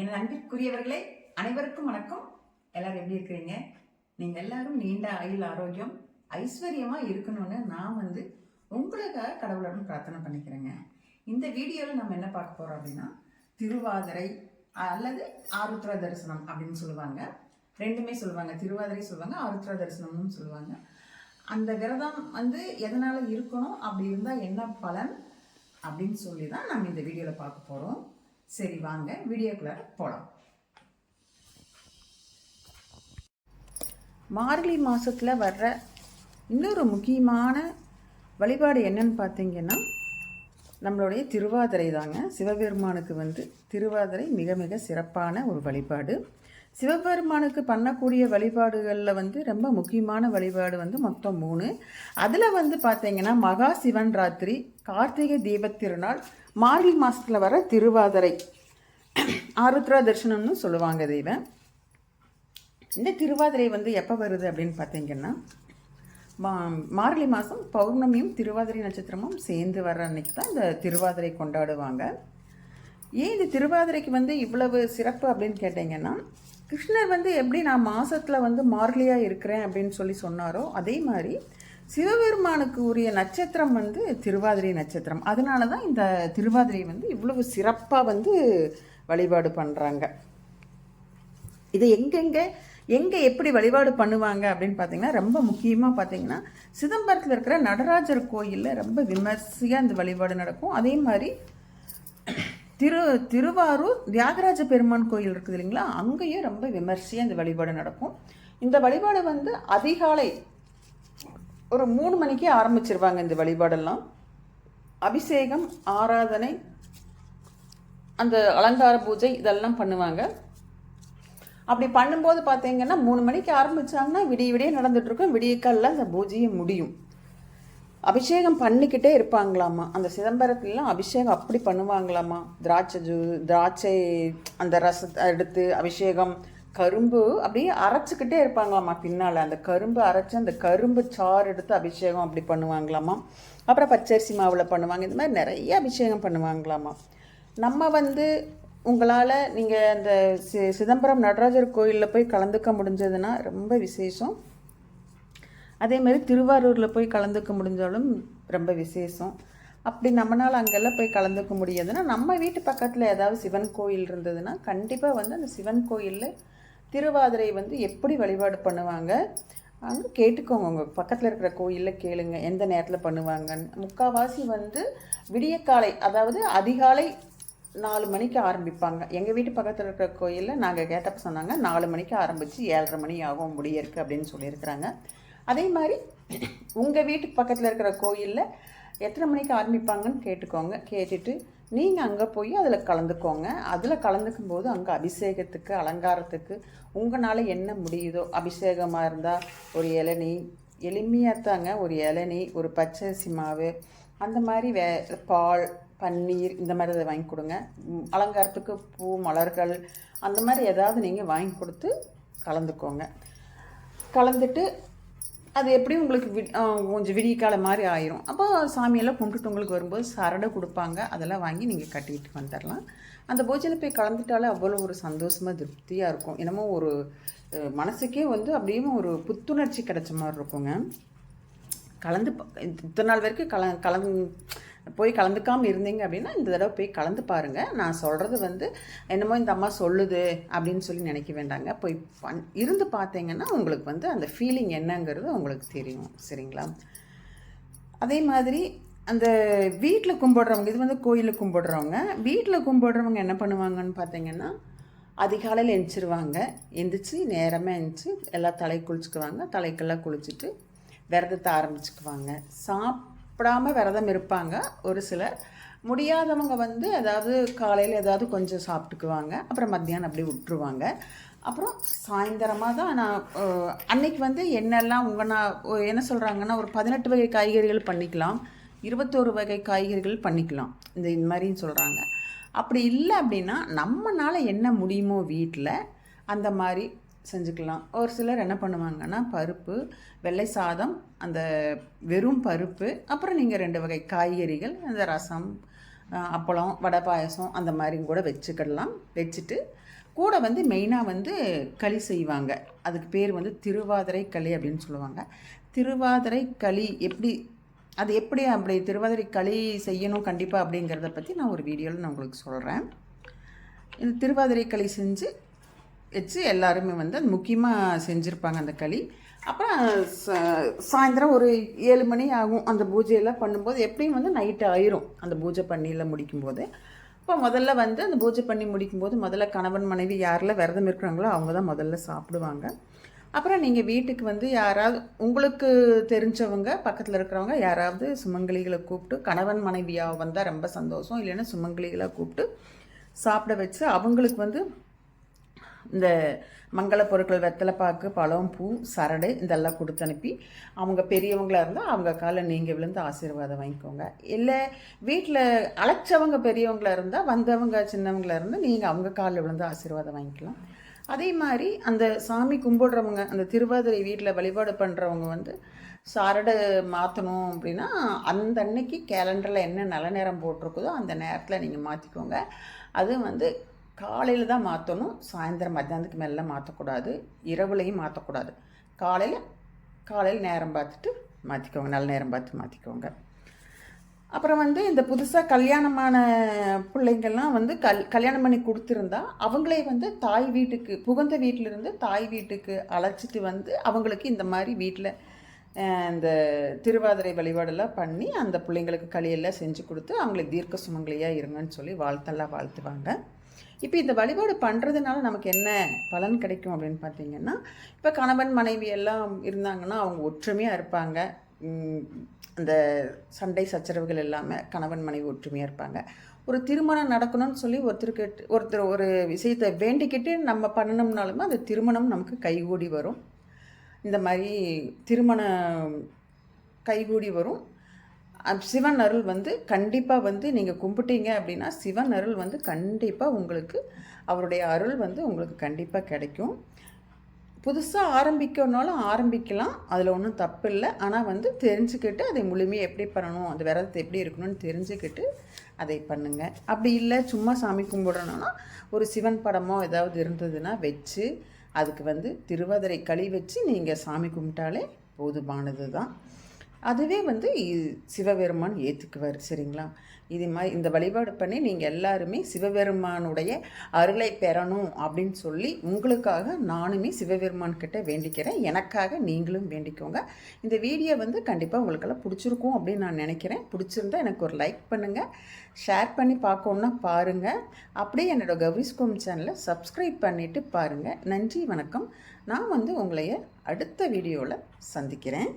என் அன்பிற்குரியவர்களே அனைவருக்கும் வணக்கம். எல்லாரும் எப்படி இருக்கிறீங்க? நீங்கள் எல்லாரும் நீண்ட ஆயுள் ஆரோக்கியம் ஐஸ்வர்யமா இருக்கணும்னு நான் வந்து உங்களுக்காக கடவுளுடன் பிரார்த்தனை பண்ணிக்கிறேங்க. இந்த வீடியோவில் நம்ம என்ன பார்க்க போறோம் அப்படின்னா திருவாதிரை அல்லது ஆருத்ரா தரிசனம் அப்படின்னு சொல்லுவாங்க. ரெண்டுமே சொல்லுவாங்க. திருவாதிரை சொல்லுவாங்க ஆருத்ரா தரிசனம்னு சொல்லுவாங்க. அந்த விரதம் வந்து எதனால் இருக்கணும்? அப்படி இருந்தால் என்ன பலன்? அப்படின்னு சொல்லி தான் நம்ம இந்த வீடியோவில் பார்க்க போகிறோம் சரி வாங்க வீடியோக்குள்ளார போகலாம் மார்கழி மாதத்தில் வர்ற இன்னொரு முக்கியமான வழிபாடு என்னன்னு பார்த்தீங்கன்னா நம்மளுடைய திருவாதிரை தாங்க சிவபெருமானுக்கு வந்து திருவாதிரை மிக மிக சிறப்பான ஒரு வழிபாடு. சிவபெருமானுக்கு பண்ணக்கூடிய வழிபாடுகளில் வந்து ரொம்ப முக்கியமான வழிபாடு வந்து மொத்தம் மூணு. அதில் வந்து பார்த்தீங்கன்னா மகா சிவன் ராத்திரி கார்த்திகை தீபத் திருநாள் மார்கழி மாதத்தில் வர திருவாதிரை. ஆருத்ரா தரிசனம்னு சொல்லுவாங்க தெய்வம். இந்த திருவாதிரை வந்து எப்போ வருது அப்படின்னு பார்த்தீங்கன்னா மா மார்கழி மாதம் பௌர்ணமியும் திருவாதிரை நட்சத்திரமும் சேர்ந்து வர்ற அன்னைக்கு தான் இந்த திருவாதிரை கொண்டாடுவாங்க. ஏன் இந்த திருவாதிரைக்கு வந்து இவ்வளவு சிறப்பு அப்படின்னு கேட்டிங்கன்னா கிருஷ்ணர் வந்து எப்படி நான் மாதத்தில் வந்து மார்கழியாக இருக்கிறேன் அப்படின்னு சொல்லி சொன்னாரோ அதே மாதிரி சிவபெருமானுக்கு உரிய நட்சத்திரம் வந்து திருவாதிரை நட்சத்திரம். அதனால தான் இந்த திருவாதிரை வந்து இவ்வளவு சிறப்பாக வந்து வழிபாடு பண்ணுறாங்க இது எங்கெங்கே எங்கே எப்படி வழிபாடு பண்ணுவாங்க அப்படின்னு பார்த்தீங்கன்னா ரொம்ப முக்கியமாக பார்த்தீங்கன்னா சிதம்பரத்தில் இருக்கிற நடராஜர் கோயிலில் ரொம்ப விமர்சையாக இந்த வழிபாடு நடக்கும். அதே மாதிரி திரு திருவாரூர் தியாகராஜ பெருமான் கோயில் இருக்குது இல்லைங்களா? அங்கேயும் ரொம்ப விமர்சையாக இந்த வழிபாடு நடக்கும். இந்த வழிபாடு வந்து அதிகாலை ஒரு மூணு மணிக்கே ஆரம்பிச்சிருவாங்க இந்த வழிபாடெல்லாம். அபிஷேகம் ஆராதனை அந்த அலங்கார பூஜை இதெல்லாம் பண்ணுவாங்க. அப்படி பண்ணும்போது பார்த்தீங்கன்னா மூணு மணிக்கு ஆரம்பித்தாங்கன்னா விடிய விடிய நடந்துட்டுருக்கும் விடியக்காலில் அந்த பூஜையை முடியும். அபிஷேகம் பண்ணிக்கிட்டே இருப்பாங்களாமா? அந்த சிதம்பரத்துலலாம் அபிஷேகம் அப்படி பண்ணுவாங்களாமா? திராட்சை ஜூ திராட்சை அந்த ரசத்தை எடுத்து அபிஷேகம் கரும்பு அப்படியே அரைச்சிக்கிட்டே இருப்பாங்களாமா பின்னால்? அந்த கரும்பு அரைச்சி அந்த கரும்பு சாறு எடுத்து அபிஷேகம் அப்படி பண்ணுவாங்களாமா? அப்புறம் பச்சரிசி மாவில் பண்ணுவாங்க. இந்த மாதிரி நிறைய அபிஷேகம் பண்ணுவாங்களாமா? நம்ம வந்து உங்களால் நீங்கள் அந்த சி சிதம்பரம் நடராஜர் கோயிலில் போய் கலந்துக்க முடிஞ்சதுன்னா ரொம்ப விசேஷம். அதே மாதிரி திருவாரூரில் போய் கலந்துக்க முடிஞ்சாலும் ரொம்ப விசேஷம். அப்படி நம்மளால் அங்கெல்லாம் போய் கலந்துக்க முடியாதுன்னா நம்ம வீட்டு பக்கத்தில் ஏதாவது சிவன் கோயில் இருந்ததுன்னா கண்டிப்பாக வந்து அந்த சிவன் கோயிலில் திருவாதிரை வந்து எப்படி வழிபாடு பண்ணுவாங்க அங்கே கேட்டுக்கோங்க. உங்கள் பக்கத்தில் இருக்கிற கோயிலில் கேளுங்க எந்த நேரத்தில் பண்ணுவாங்கன்னு. முக்கால்வாசி வந்து விடியக்காலை அதாவது அதிகாலை நாலு மணிக்கு ஆரம்பிப்பாங்க. எங்கள் வீட்டு பக்கத்தில் இருக்கிற கோயிலில் நாங்கள் கேட்டப்ப சொன்னாங்க நாலு மணிக்கு ஆரம்பித்து ஏழரை மணி ஆகும் முடியிருக்கு அப்படின்னு சொல்லியிருக்கிறாங்க. அதே மாதிரி உங்கள் வீட்டுக்கு பக்கத்தில் இருக்கிற கோயிலில் எத்தனை மணிக்கு ஆரம்பிப்பாங்கன்னு கேட்டுக்கோங்க. கேட்டுட்டு நீங்கள் அங்கே போய் அதில் கலந்துக்கோங்க. அதில் கலந்துக்கும் போது அங்கே அபிஷேகத்துக்கு அலங்காரத்துக்கு உங்களால் என்ன முடியுதோ? அபிஷேகமாக இருந்தால் ஒரு இளநீ எளிமையாக தாங்க ஒரு இளநீ ஒரு பச்சரிசி மாவு அந்த மாதிரி வே பால் பன்னீர் இந்த மாதிரி அதை வாங்கி கொடுங்க. அலங்காரத்துக்கு பூ மலர்கள் அந்த மாதிரி ஏதாவது நீங்கள் வாங்கி கொடுத்து கலந்துக்கோங்க. கலந்துட்டு அது எப்படியும் உங்களுக்கு வி கொஞ்சம் விடிய காலம் மாதிரி ஆயிரும். அப்போ சாமியெல்லாம் கும்பிட்டு உங்களுக்கு வரும்போது சரடை கொடுப்பாங்க. அதெல்லாம் வாங்கி நீங்கள் கட்டிட்டு வந்துடலாம். அந்த பூஜையில் போய் கலந்துட்டாலே அவ்வளோ ஒரு சந்தோஷமாக திருப்தியாக இருக்கும். என்னமோ ஒரு மனசுக்கே வந்து அப்படியே ஒரு புத்துணர்ச்சி கிடைச்ச மாதிரி இருக்குங்க. கலந்து இத்தனை நாள் வரைக்கும் கல கலந்து போய் கலந்துக்காமல் இருந்தீங்க அப்படின்னா இந்த தடவை போய் கலந்து பாருங்கள் நான் சொல்கிறது வந்து என்னமோ இந்த அம்மா சொல்லுது அப்படின்னு சொல்லி நினைக்க வேண்டாங்க. போய் பண் இருந்து பார்த்தீங்கன்னா உங்களுக்கு வந்து அந்த ஃபீலிங் என்னங்கிறது உங்களுக்கு தெரியும். சரிங்களா? அதே மாதிரி அந்த வீட்டில் கும்பிடுறவங்க இது வந்து கோயிலில் கும்பிடுறவங்க வீட்டில் கும்பிடுறவங்க என்ன பண்ணுவாங்கன்னு பார்த்தீங்கன்னா அதிகாலையில் எழுந்திருவாங்க எந்திரிச்சு நேரமாக எழுந்திரிச்சு எல்லாம் தலை குளிச்சுக்குவாங்க. தலைக்கெல்லாம் குளிச்சுட்டு விரதத்தை ஆரம்பிச்சுக்குவாங்க. சாப்பிடாம விரதம் இருப்பாங்க ஒரு சிலர். முடியாதவங்க வந்து அதாவது காலையில் ஏதாவது கொஞ்சம் சாப்பிட்டுக்குவாங்க. அப்புறம் மத்தியானம் அப்படியே விட்டுருவாங்க. அப்புறம் சாயந்தரமாக தான் நான் அன்னைக்கு வந்து என்னெல்லாம் உங்கள் நான் என்ன சொல்கிறாங்கன்னா ஒரு பதினெட்டு வகை காய்கறிகள் பண்ணிக்கலாம். இருபத்தோரு வகை காய்கறிகள் பண்ணிக்கலாம். இந்த இந்த மாதிரின்னு சொல்கிறாங்க அப்படி இல்லை அப்படின்னா நம்மனால் என்ன முடியுமோ வீட்டில் அந்த மாதிரி செஞ்சுக்கலாம். ஒரு சிலர் என்ன பண்ணுவாங்கன்னா பருப்பு வெள்ளை சாதம் அந்த வெறும் பருப்பு அப்புறம் நீங்கள் ரெண்டு வகை காய்கறிகள் அந்த ரசம் அப்பளம் வடை பாயசம் அந்த மாதிரி கூட வச்சுக்கிடலாம். வச்சுட்டு கூட வந்து மெயினாக வந்து களி செய்வாங்க. அதுக்கு பேர் வந்து திருவாதிரை களி அப்படின்னு சொல்லுவாங்க. திருவாதிரை களி எப்படி அது எப்படி அப்படி திருவாதிரை களி செய்யணும் கண்டிப்பாக அப்படிங்கிறத பற்றி நான் ஒரு வீடியோவில் நான் உங்களுக்கு சொல்கிறேன் இந்த திருவாதிரை களி செஞ்சு வச்சு எல்லாருமே வந்து அது முக்கியமாக செஞ்சுருப்பாங்க அந்த களி. அப்புறம் ச- சாயந்தரம் ஒரு ஏழு மணி ஆகும். அந்த பூஜையெல்லாம் பண்ணும்போது எப்படியும் வந்து நைட்டு ஆயிரும். அந்த பூஜை பண்ணியில் முடிக்கும்போது. இப்போ முதல்ல வந்து அந்த பூஜை பண்ணி முடிக்கும்போது முதல்ல கணவன் மனைவி யாரில் விரதம் இருக்கிறாங்களோ அவங்க தான் முதல்ல சாப்பிடுவாங்க. அப்புறம் நீங்கள் வீட்டுக்கு வந்து யாராவது உங்களுக்கு தெரிஞ்சவங்க பக்கத்தில் இருக்கிறவங்க யாராவது சுமங்கலிகளை கூப்பிட்டு கணவன் மனைவியாக வந்தால் ரொம்ப சந்தோஷம். இல்லைன்னா சுமங்கலிகளை கூப்பிட்டு சாப்பிட வச்சு அவங்களுக்கு வந்து இந்த மங்கள பொருட்கள் வெத்தலைப்பாக்கு பழம் பூ சரடு இதெல்லாம் கொடுத்து அனுப்பி அவங்க பெரியவங்களா இருந்தால் அவங்க காலில் நீங்கள் விழுந்து ஆசீர்வாதம் வாங்கிக்கோங்க. இல்லை வீட்டில் அழைச்சவங்க பெரியவங்களா இருந்தால் வந்தவங்க சின்னவங்களா இருந்தால் நீங்கள் அவங்க காலில் விழுந்து ஆசீர்வாதம் வாங்கிக்கலாம். அதே மாதிரி அந்த சாமி கும்பிடுறவங்க அந்த திருவாதிரை வீட்டில் வழிபாடு பண்ணுறவங்க வந்து சரடு மாற்றணும் அப்படின்னா அந்த அன்னைக்கு கேலண்டரில் என்ன நல்ல நேரம் போட்டிருக்குதோ அந்த நேரத்தில் நீங்கள் மாற்றிக்கோங்க அது வந்து காலையில் தான் மாற்றணும் சாயந்தரம் மத்தியானத்துக்கு மேலே மாற்றக்கூடாது இரவுலையும் மாற்றக்கூடாது காலையில் காலையில் நேரம் பார்த்துட்டு மாற்றிக்கோங்க நல்ல நேரம் பார்த்து மாற்றிக்கோங்க அப்புறம் வந்து இந்த புதுசாக கல்யாணமான பிள்ளைங்கள்லாம் வந்து கல் கல்யாணம் பண்ணி கொடுத்துருந்தா அவங்களே வந்து தாய் வீட்டுக்கு புகுந்த வீட்டிலிருந்து தாய் வீட்டுக்கு அழைச்சிட்டு வந்து அவங்களுக்கு இந்த மாதிரி வீட்டில் இந்த திருவாதிரை வழிபாடெல்லாம் பண்ணி அந்த பிள்ளைங்களுக்கு களியெல்லாம் செஞ்சு கொடுத்து அவங்களுக்கு தீர்க்க சுமங்கலியாக இருங்கன்னு சொல்லி வாழ்த்தெல்லாம் வாழ்த்துவாங்க. இப்போ இந்த வழிபாடு பண்ணுறதுனால நமக்கு என்ன பலன் கிடைக்கும் அப்படின்னு பார்த்தீங்கன்னா இப்போ கணவன் மனைவி எல்லாம் இருந்தாங்கன்னா அவங்க ஒற்றுமையாக இருப்பாங்க. அந்த சண்டை சச்சரவுகள் எல்லாமே கணவன் மனைவி ஒற்றுமையாக இருப்பாங்க. ஒரு திருமணம் நடக்கணும்னு சொல்லி ஒருத்தருக்கு ஒருத்தர் ஒரு விஷயத்தை வேண்டிக்கிட்டு நம்ம பண்ணணும்னாலுமே அந்த திருமணம் நமக்கு கைகூடி வரும். இந்த மாதிரி திருமணம் கைகூடி வரும். சிவன் அருள் வந்து கண்டிப்பாக வந்து நீங்கள் கும்பிட்டீங்க அப்படின்னா சிவன் அருள் வந்து கண்டிப்பாக உங்களுக்கு அவருடைய அருள் வந்து உங்களுக்கு கண்டிப்பாக கிடைக்கும். புதுசாக ஆரம்பிக்கணும்னாலும் ஆரம்பிக்கலாம் அதில் ஒன்றும் தப்பு இல்லை ஆனால் வந்து தெரிஞ்சுக்கிட்டு அதை முழுமையாக எப்படி பண்ணணும் அந்த விரதத்தை எப்படி இருக்கணும்னு தெரிஞ்சுக்கிட்டு அதை பண்ணுங்கள் அப்படி இல்லை சும்மா சாமி கும்பிடணும்னா ஒரு சிவன் படமோ ஏதாவது இருந்ததுன்னா வச்சு அதுக்கு வந்து திருவாதிரை களி வச்சு நீங்கள் சாமி கும்பிட்டாலே போதுமானது தான் அதுவே வந்து சிவபெருமான் ஏற்றுக்குவார் சரிங்களா? இது மாதிரி இந்த வழிபாடு பண்ணி நீங்கள் எல்லாருமே சிவபெருமானுடைய அருளை பெறணும் அப்படின்னு சொல்லி உங்களுக்காக நானுமே சிவபெருமான் கிட்ட வேண்டிக்கிறேன். எனக்காக நீங்களும் வேண்டிக்கோங்க. இந்த வீடியோ வந்து கண்டிப்பாக உங்களுக்கெல்லாம் பிடிச்சிருக்கும் அப்படின்னு நான் நினைக்கிறேன். பிடிச்சிருந்தா எனக்கு ஒரு லைக் பண்ணுங்கள் ஷேர் பண்ணி பார்க்கணுன்னா பாருங்கள் அப்படியே என்னோடய கௌரிஸ்கோம் சேனலை சப்ஸ்கிரைப் பண்ணிவிட்டு பாருங்கள் நன்றி வணக்கம். நான் வந்து உங்களைய அடுத்த வீடியோவில் சந்திக்கிறேன்.